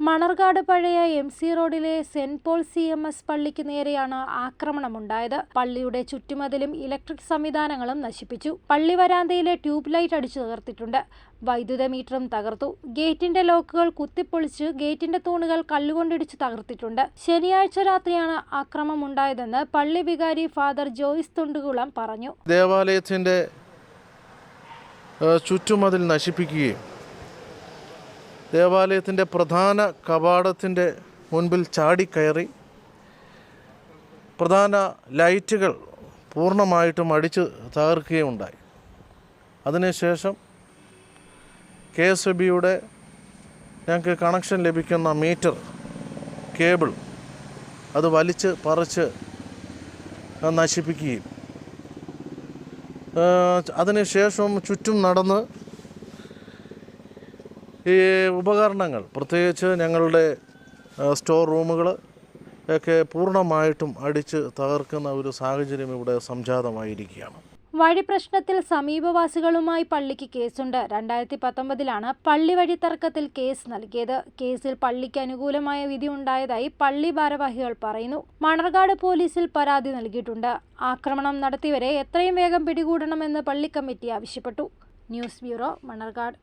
മണർകാട് പഴയ M C റോഡിലെ saint Paul C M S പള്ളിക്ക് നേരെയാണ് ആക്രമണമുണ്ടായത്. പള്ളിയുടെ ചുറ്റുമതിലും ഇലക്ട്രിക് സംവിധാനങ്ങളും നശിപ്പിച്ചു. പള്ളി വരാന്തയിലെ ട്യൂബ് ലൈറ്റ് അടിച്ചു തകർത്തിട്ടുണ്ട്. വൈദ്യുത മീറ്ററും തകർത്തു. ഗേറ്റിന്റെ ലോക്കുകൾ കുത്തിപ്പൊളിച്ച് ഗേറ്റിന്റെ തൂണുകൾ കല്ലുകൊണ്ടിടിച്ച് തകർത്തിട്ടുണ്ട്. ശനിയാഴ്ച രാത്രിയാണ് ആക്രമം ഉണ്ടായതെന്ന് പള്ളി വികാരി ഫാദർ ജോയിസ് തുണ്ടുകുളം പറഞ്ഞു. ദേവാലയത്തിന്റെ ചുറ്റുമതിൽ നശിപ്പിക്കുകയും ദേവാലയത്തിന്റെ പ്രധാന കവാടത്തിന്റെ മുൻപിൽ ചാടിക്കയറി പ്രധാന ലൈറ്റുകൾ പൂർണമായിട്ടും അടിച്ച് തകർക്കുകയും ഉണ്ടായി അതിനുശേഷം കെ എസ് ബിയുടെ ഞങ്ങൾക്ക് കണക്ഷൻ ലഭിക്കുന്ന മീറ്റർ കേബിൾ അത് വലിച്ച് പറിച്ച് നശിപ്പിക്കുകയും. അതിനുശേഷം ചുറ്റും നടന്ന് ഈ ഉപകരണങ്ങൾ പ്രത്യേകിച്ച് ഞങ്ങളുടെ സ്റ്റോർ റൂമുകൾ ഒക്കെ പൂർണമായിട്ടും അടിച്ച് തകർക്കുന്ന ഒരു സാഹചര്യം ഇവിടെ സംജാതമായിരിക്കുകയാണ്. വഴി പ്രശ്നത്തിൽ സമീപവാസികളുമായി പള്ളിക്ക് കേസുണ്ട്. രണ്ടായിരത്തി പത്തൊമ്പതിലാണ് പള്ളി വഴി തർക്കത്തിൽ കേസ് നൽകിയത്. കേസിൽ പള്ളിക്ക് അനുകൂലമായ വിധി ഉണ്ടായതായി പള്ളി ഭാരവാഹികൾ പറയുന്നു. മണർകാട് പോലീസിൽ പരാതി നൽകിയിട്ടുണ്ട്. ആക്രമണം നടത്തിയവരെ എത്രയും വേഗം പിടികൂടണമെന്ന് പള്ളി കമ്മിറ്റി ആവശ്യപ്പെട്ടു. News bureau Manarcad.